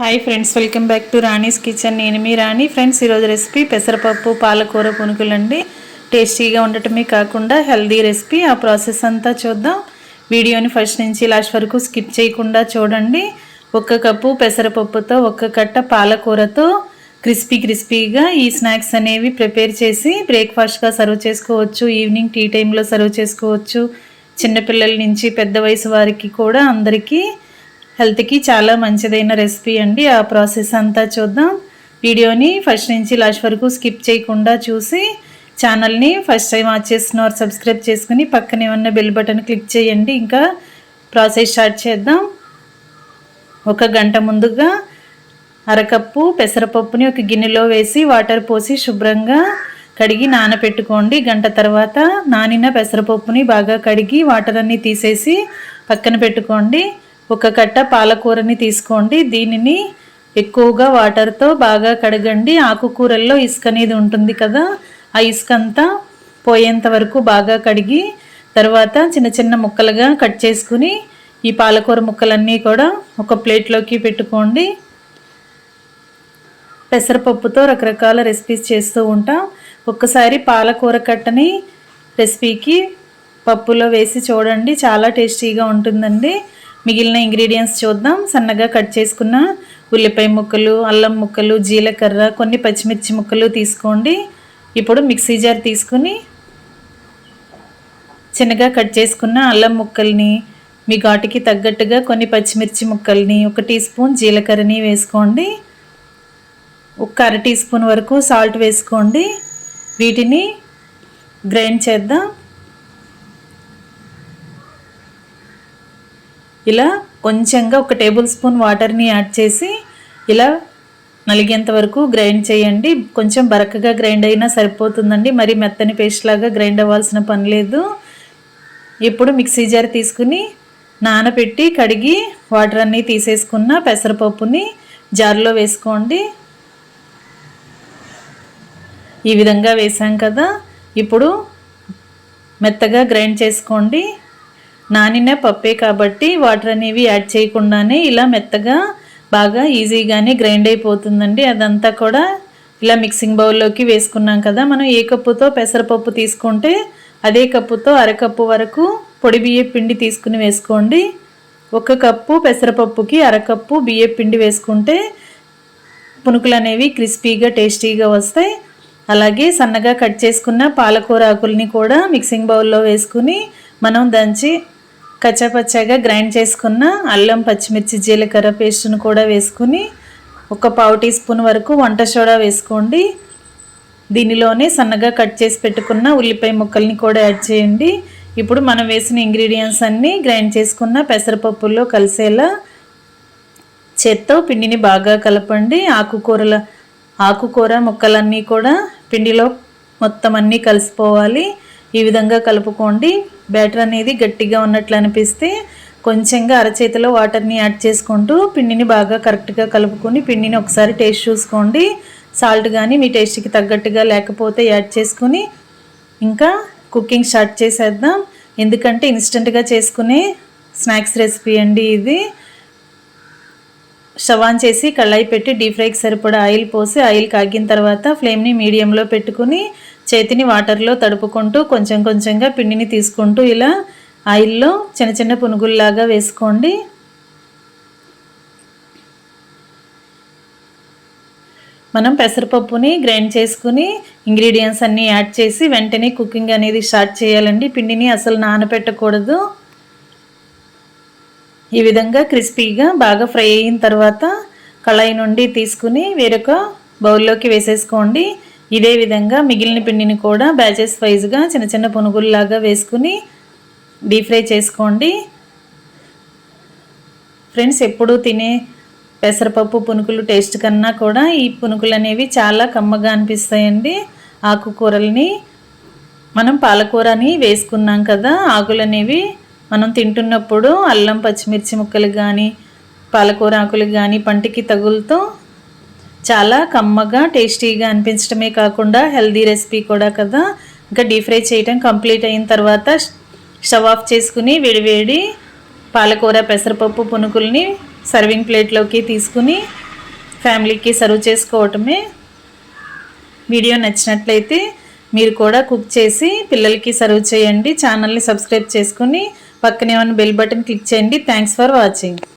Hi friends welcome back to Rani's kitchen నేను మీ రాణి. Friends ఈరోజు రెసిపీ పెసరపప్పు పాలకూర పునుకులండి. టేస్టీగా ఉండటమే కాకుండా హెల్దీ రెసిపీ ఆ ప్రాసెస్ అంతా చూద్దాం. వీడియోని ఫస్ట్ నుంచి లాస్ట్ వరకు స్కిప్ చేయకుండా చూడండి. ఒక్క కప్పు పెసరపప్పుతో ఒక్క కట్ట పాలకూరతో క్రిస్పీ క్రిస్పీగా ఈ స్నాక్స్ అనేవి ప్రిపేర్ చేసి బ్రేక్ఫాస్ట్గా సర్వ్ చేసుకోవచ్చు. ఈవినింగ్ టీ టైంలో సర్వ్ చేసుకోవచ్చు. చిన్నపిల్లల నుంచి పెద్ద వయసు వారికి కూడా అందరికీ హెల్త్కి చాలా మంచిదైన రెసిపీ అండి. ఆ ప్రాసెస్ అంతా చూద్దాం. వీడియోని ఫస్ట్ నుంచి లాస్ట్ వరకు స్కిప్ చేయకుండా చూసి ఛానల్ని ఫస్ట్ టైం వాచ్ చేస్తున్నవారు సబ్స్క్రైబ్ చేసుకుని పక్కనే ఉన్న బెల్ బటన్ క్లిక్ చేయండి. ఇంకా ప్రాసెస్ స్టార్ట్ చేద్దాం. ఒక గంట ముందుగా అరకప్పు పెసరపప్పుని ఒక గిన్నెలో వేసి వాటర్ పోసి శుభ్రంగా కడిగి నానపెట్టుకోండి. గంట తర్వాత నానిన పెసరపప్పుని బాగా కడిగి వాటర్ అన్నీ తీసేసి పక్కన పెట్టుకోండి. ఒక కట్ట పాలకూరని తీసుకోండి. దీనిని ఎక్కువగా వాటర్తో బాగా కడగండి. ఆకుకూరల్లో ఇసుక అనేది ఉంటుంది కదా ఆ ఇసుక అంతా పోయేంత వరకు బాగా కడిగి తర్వాత చిన్న చిన్న ముక్కలుగా కట్ చేసుకుని ఈ పాలకూర ముక్కలన్నీ కూడా ఒక ప్లేట్లోకి పెట్టుకోండి. పెసరపప్పుతో రకరకాల రెసిపీస్ చేస్తూ ఉంటాం. ఒక్కసారి పాలకూర కట్టని రెసిపీకి పప్పులో వేసి చూడండి. చాలా టేస్టీగా ఉంటుందండి. మిగిలిన ఇంగ్రీడియంట్స్ చూద్దాం. సన్నగా కట్ చేసుకున్న ఉల్లిపాయ ముక్కలు అల్లం ముక్కలు జీలకర్ర కొన్ని పచ్చిమిర్చి ముక్కలు తీసుకోండి. ఇప్పుడు మిక్సీ జార్ తీసుకుని చిన్నగా కట్ చేసుకున్న అల్లం ముక్కల్ని మీ ఘాటుకి తగ్గట్టుగా కొన్ని పచ్చిమిర్చి ముక్కల్ని ఒక టీ స్పూన్ జీలకర్రని వేసుకోండి. ఒక అర టీ స్పూన్ వరకు సాల్ట్ వేసుకోండి. వీటిని గ్రైండ్ చేద్దాం. ఇలా కొంచెంగా ఒక టేబుల్ స్పూన్ వాటర్ని యాడ్ చేసి ఇలా నలిగేంత వరకు గ్రైండ్ చేయండి. కొంచెం బరకగా గ్రైండ్ అయినా సరిపోతుందండి. మరి మెత్తని పేస్ట్ లాగా గ్రైండ్ అవ్వాల్సిన పని లేదు. ఇప్పుడు మిక్సీ జార్ తీసుకుని నానబెట్టి కడిగి వాటర్ అన్నీ తీసేసుకున్న పెసరపప్పుని జార్లో వేసుకోండి. ఈ విధంగా వేసాం కదా. ఇప్పుడు మెత్తగా గ్రైండ్ చేసుకోండి. నానిన పప్పే కాబట్టి వాటర్ అనేవి యాడ్ చేయకుండానే ఇలా మెత్తగా బాగా ఈజీగానే గ్రైండ్ అయిపోతుందండి. అదంతా కూడా ఇలా మిక్సింగ్ బౌల్లోకి వేసుకున్నాం కదా. మనం ఏ కప్పుతో పెసరపప్పు తీసుకుంటే అదే కప్పుతో అరకప్పు వరకు పొడి బియ్య పిండి తీసుకుని వేసుకోండి. ఒక కప్పు పెసరపప్పుకి అరకప్పు బియ్య పిండి వేసుకుంటే పునుకులు అనేవి క్రిస్పీగా టేస్టీగా వస్తాయి. అలాగే సన్నగా కట్ చేసుకున్న పాలకూర ఆకుల్ని కూడా మిక్సింగ్ బౌల్లో వేసుకుని మనం దంచి కచ్చాపచ్చాగా గ్రైండ్ చేసుకున్న అల్లం పచ్చిమిర్చి జీలకర్ర పేస్ట్ను కూడా వేసుకుని ఒక పావు టీ స్పూన్ వరకు వంట సోడా వేసుకోండి. దీనిలోనే సన్నగా కట్ చేసి పెట్టుకున్న ఉల్లిపాయ ముక్కల్ని కూడా యాడ్ చేయండి. ఇప్పుడు మనం వేసిన ఇంగ్రీడియంట్స్ అన్నీ గ్రైండ్ చేసుకున్న పెసరపప్పుల్లో కలిసేలా చేత్తో పిండిని బాగా కలపండి. ఆకుకూరల ఆకుకూర ముక్కలన్నీ కూడా పిండిలో మొత్తం అన్నీ కలిసిపోవాలి. ఈ విధంగా కలుపుకోండి. బ్యాటర్ అనేది గట్టిగా ఉన్నట్లు అనిపిస్తే కొంచెంగా అరచేతిలో వాటర్ని యాడ్ చేసుకుంటూ పిండిని బాగా కరెక్ట్గా కలుపుకొని పిండిని ఒకసారి టేస్ట్ చూసుకోండి. సాల్ట్ కానీ మీ టేస్ట్కి తగ్గట్టుగా లేకపోతే యాడ్ చేసుకుని ఇంకా కుకింగ్ స్టార్ట్ చేసేద్దాం. ఎందుకంటే ఇన్స్టెంట్గా చేసుకునే స్నాక్స్ రెసిపీ అండి ఇది. స్టవ్ ఆన్ చేసి కళ్ళాయి పెట్టి డీప్ ఫ్రైకి సరిపడా ఆయిల్ పోసి ఆయిల్ కాగిన తర్వాత ఫ్లేమ్ని మీడియంలో పెట్టుకుని చేతిని వాటర్లో తడుపుకుంటూ కొంచెం కొంచెంగా పిండిని తీసుకుంటూ ఇలా ఆయిల్లో చిన్న చిన్న పునుగుల్లాగా వేసుకోండి. మనం పెసరపప్పుని గ్రైండ్ చేసుకుని ఇంగ్రీడియంట్స్ అన్నీ యాడ్ చేసి వెంటనే కుకింగ్ అనేది స్టార్ట్ చేయాలండి. పిండిని అసలు నానబెట్టకూడదు ఈ విధంగా క్రిస్పీగా బాగా ఫ్రై అయిన తర్వాత కళాయి నుండి తీసుకుని వేరొక బౌల్లోకి వేసేసుకోండి. ఇదే విధంగా మిగిలిన పిండిని కూడా బ్యాచెస్ వైజ్గా చిన్న చిన్న పునుగుల్లాగా వేసుకుని డీప్ ఫ్రై చేసుకోండి. ఫ్రెండ్స్ ఎప్పుడూ తినే పెసరపప్పు పునుకులు టేస్ట్ కన్నా కూడా ఈ పునుకులు అనేవి చాలా కమ్మగా అనిపిస్తాయండి. ఆకుకూరల్ని మనం పాలకూరని వేసుకున్నాం కదా ఆకులు అనేవి మనం తింటున్నప్పుడు అల్లం పచ్చిమిర్చి ముక్కలు కానీ పాలకూర ఆకులు కానీ పంటికి తగులుతో చాలా కమ్మగా టేస్టీగా అనిపించడమే కాకుండా హెల్దీ రెసిపీ కూడా కదా. ఇంకా డీప్ ఫ్రై చేయటం కంప్లీట్ అయిన తర్వాత స్టవ్ ఆఫ్ చేసుకుని వేడివేడి పాలకూర పెసరపప్పు పునుకుల్ని సర్వింగ్ ప్లేట్లోకి తీసుకుని ఫ్యామిలీకి సర్వ్ చేసుకోవటమే. వీడియో నచ్చినట్లయితే మీరు కూడా కుక్ చేసి పిల్లలకి సర్వ్ చేయండి. ఛానల్ని సబ్స్క్రైబ్ చేసుకుని పక్కనే ఉన్న బెల్ బటన్ క్లిక్ చేయండి. Thanks for watching.